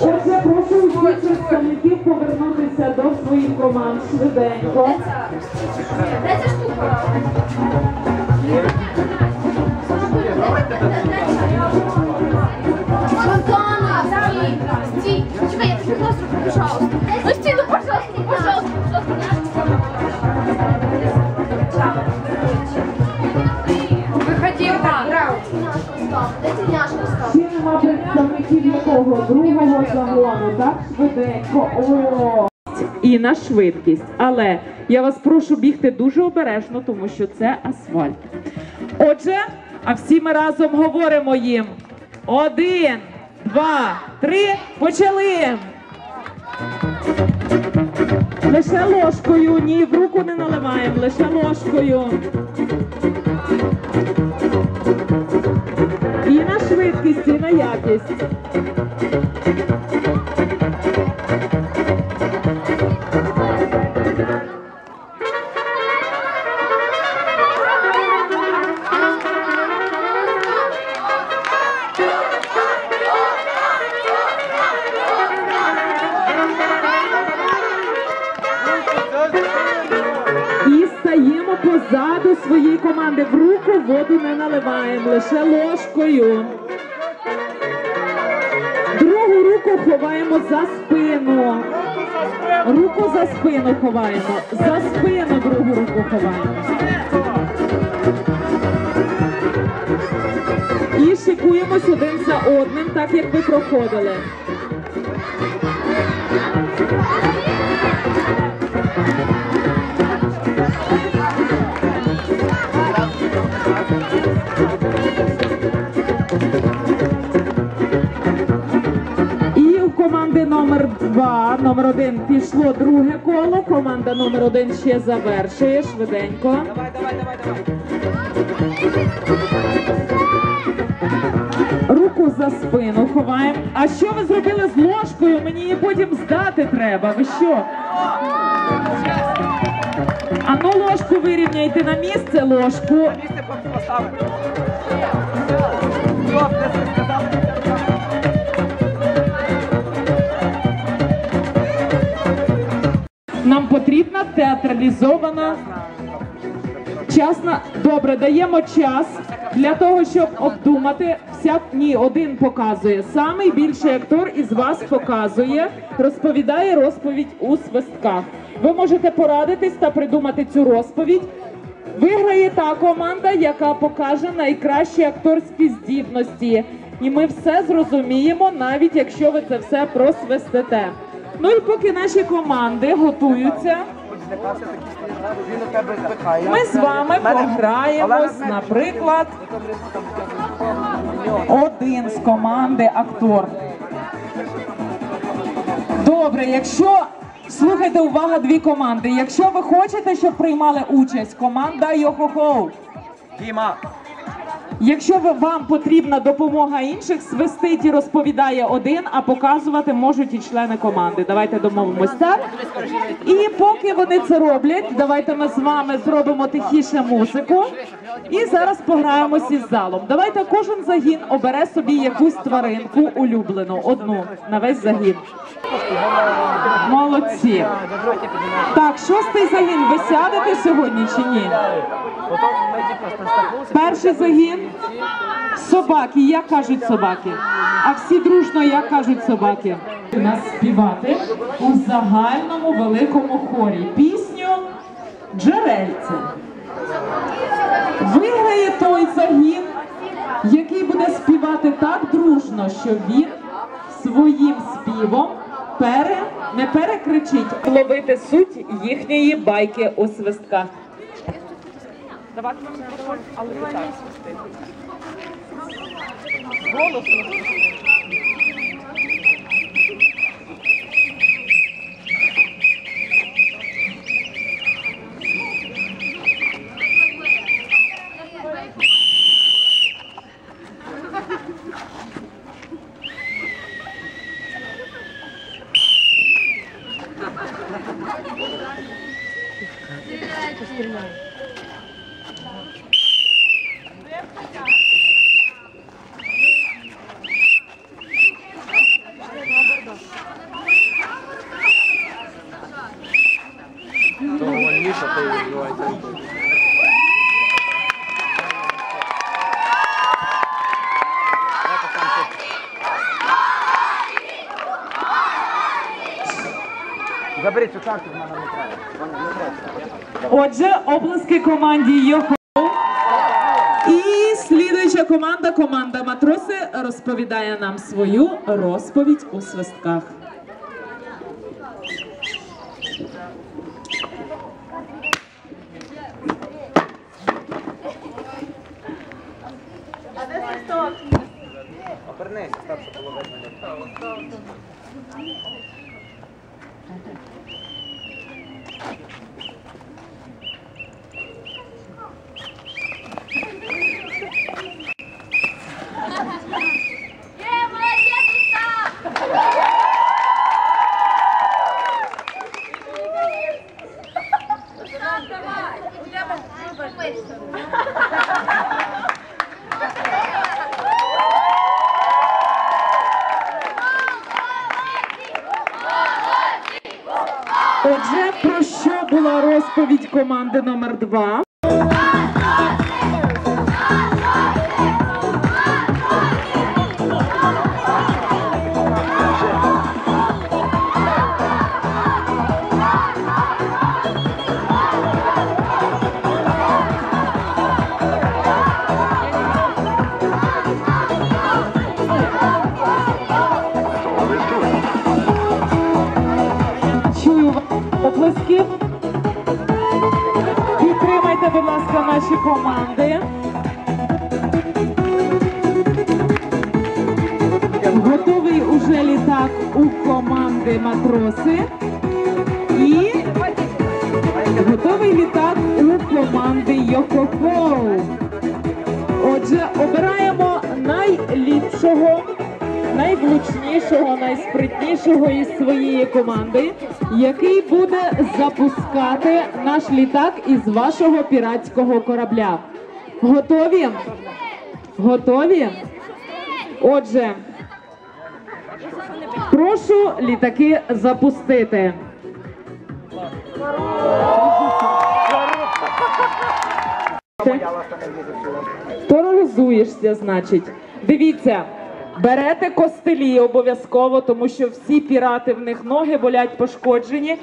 Отже, прошу усіх представників повернутися до своїх команд швиденько. Де ця штука? Фонтана, стій, стій. Чекай, я тобі просто пожалуйста. Ну стій, ну пожалуйста, ну пожалуйста, пожалуйста. Выходи, Иван. Де тіняшка став? Нема представників якого другого загону, так швиденько. О! І на швидкість. Але я вас прошу бігти дуже обережно, тому що це асфальт. Отже, а всі ми разом говоримо їм. Один, два, три, почали. Лише ложкою, ні, в руку не наливаємо, лише ложкою. І на якість. І стаємо позаду своєї команди. В руку воду не наливаємо, лише ложкою. Руку ховаємо за спину. Руку за спину ховаємо. За спину другу руку ховаємо. І шикуємось один за одним, так як ви проходили. Команди номер два, номер один пішло друге коло. Команда номер один ще завершує швиденько. Давай, давай, давай, давай. Руку за спину ховаємо. А що ви зробили з ложкою? Мені її потім здати треба. Ви що? А ну ложку вирівняйте на місце ложку. Місце поставити. Театралізована часна. Добре, даємо час для того, щоб обдумати. Вся ні, один показує. Самий більший актор із вас показує, розповідає розповідь у свистках. Ви можете порадитись та придумати цю розповідь. Виграє та команда, яка покаже найкращі акторські здібності. І ми все зрозуміємо, навіть якщо ви це все просвистите. Ну і поки наші команди готуються, Злякався такий він у тебе збихає. ми з вами пограємось, наприклад, один з команди актор. Добре, якщо слухайте увага, дві команди. Якщо ви хочете, щоб приймали участь, команда Йохохоу. Діма, Якщо вам потрібна допомога інших, свистить і розповідає один, а показувати можуть і члени команди. Давайте домовимось так. І поки вони це роблять, давайте ми з вами зробимо тихіше музику. І зараз пограємось із залом. Давайте кожен загін обере собі якусь тваринку улюблену, одну на весь загін. Молодці. Так, шостий загін. Ви сядете сьогодні чи ні? Перший загін собаки. Як кажуть собаки? А всі дружно, як кажуть собаки? У нас співати у загальному великому хорі пісню Джерельце. Виграє той загін, який буде співати так дружно, що він своїм співом пере, не перекричить ловити суть їхньої байки у свистках. Давайте нам мікрофон, але не так. Голосно. Отже, обласки команді Йохо. І слідуюча команда, команда матроси, розповідає нам свою розповідь у свистках. Обернися, став, щоб було видно. Отже, про що була розповідь команди номер 2 наші команди. Готовий уже літак у команди матроси. І готовий літак у команди Йокохоу. Отже, обираємо найліпшого, найвлучнішого, найспритнішого із своєї команди, який буде запускати наш літак із вашого піратського корабля. Готові? Готові? Отже, прошу літаки запустити. Я вас там не. Тероризуєшся, значить. Дивіться, берете костелі обов'язково, тому що всі пірати в них ноги болять пошкоджені.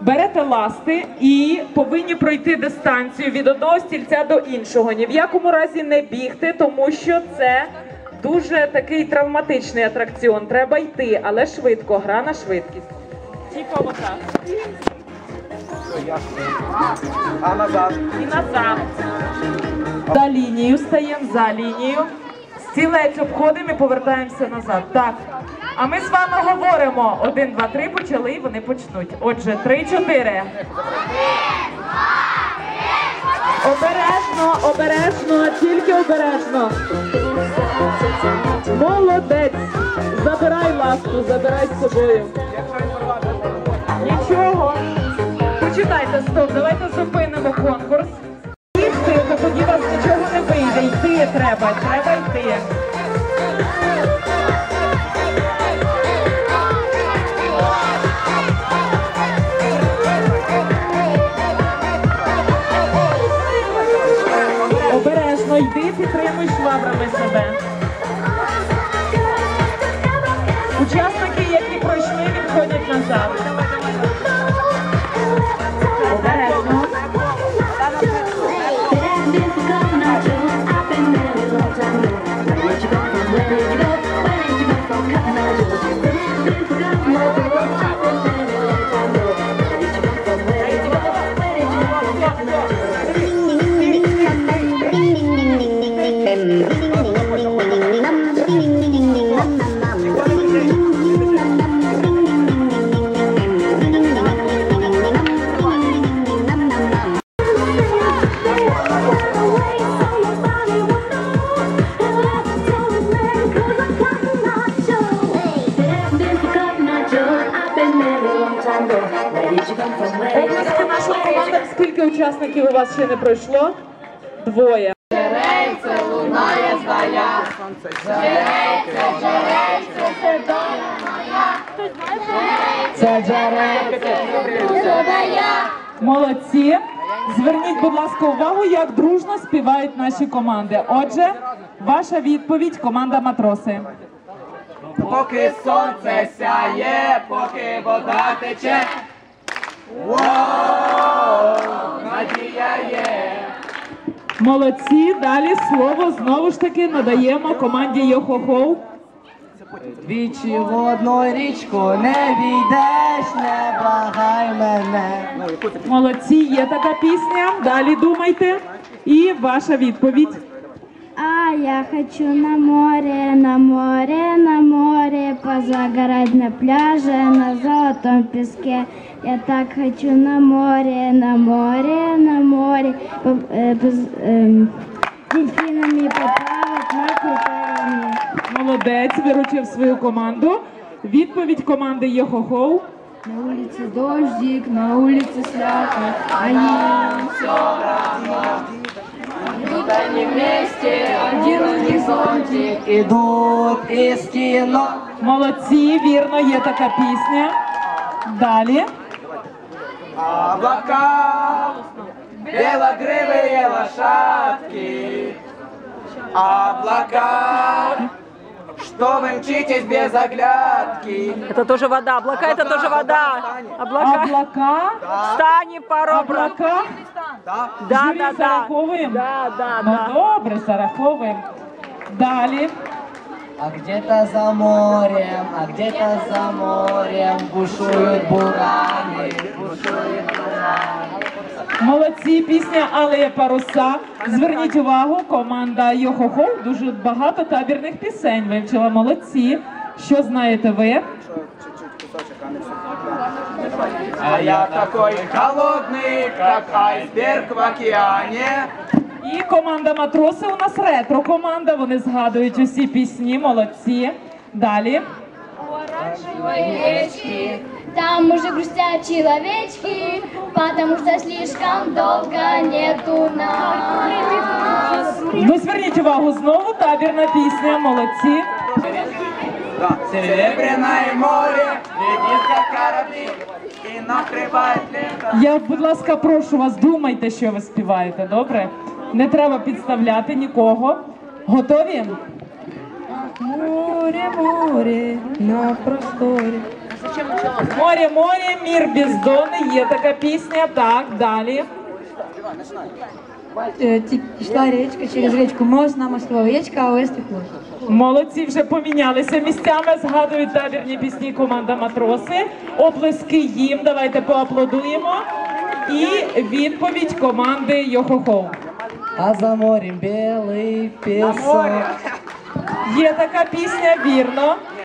Берете ласти і повинні пройти дистанцію від одного стільця до іншого. Ні в якому разі не бігти, тому що це дуже такий травматичний атракціон. Треба йти, але швидко, гра на швидкість. Тільки отак. А назад. І назад. За лінію стаємо, за лінію. Стілець обходимо і повертаємося назад. Так. А ми з вами говоримо. Один, два, три, почали, і вони почнуть. Отже, три, чотири. Обережно, обережно, тільки обережно. Молодець. Забирай ласку, забирай з собою. Нічого. Почитайте, стоп, давайте зупинимо конкурс. Тоді вас нічого не вийде. Йти треба, треба йти. Ще не пройшло? Двоє. Це Молодці. Зверніть, будь ласка, увагу, як дружно співають наші команди. Отже, ваша відповідь команда матроси. Поки сонце сяє, поки вода тече, Молодці. Далі слово знову ж таки надаємо команді Йохохоу. Двічі в одну річку не війдеш, не благай мене. Молодці, є така пісня. Далі думайте. І ваша відповідь. Я хочу на море, на море, на море, позагорать на пляже, на золотом песке. Я так хочу на море, на море, на море, по, э, дельфинами поплавать на купальне. Молодець, виручив свою команду. Відповідь команди Йохохоу. На улице дождик, на улице слякоть, а им все равно. Идут они вместе, Ідуть із кіно. Молодці, вірно, є така пісня. Далі. Облака, белогривые лошадки, облака, что вы мчитесь без оглядки. Это тоже вода. Облака это тоже вода. Облака. Облака. Встань, пора. Облака. Да? Да, Жюрі да, да. зараховуємо? Да, да, Ну да. добре, зараховуємо. Далі. А где-то за морем, а где-то за морем бушуют бураны, бушуют бураны. Молодці, пісня Алея паруса. Зверніть увагу, команда Йохохо дуже багато табірних пісень вивчила. Молодці. Що знаєте ви? А я такой холодный, как айсберг в океане. І команда матроси у нас ретро команда. Вони згадують усі пісні. Молодці. Далі. речки, там уже грустят человечки, потому что слишком долго нету нас. Ну, зверніть увагу знову. Табірна пісня. Молодці. Да. Серебряное море летит как корабли и накрывает лето. Я, будь ласка, прошу вас, думайте, що ви співаєте. Добре? Не треба підставляти нікого. Готові? Море, море, на просторі. Море, море, мір бездонний. Є така пісня. Так, далі. Е, Йшла річка, через річку мост на мосту, річка, а ось тепло. Молодці вже помінялися місцями. Згадують табірні пісні команда матроси. Оплески їм. Давайте поаплодуємо. І відповідь команди Йохохоу. А за морем белый песок. Є така пісня, вірно.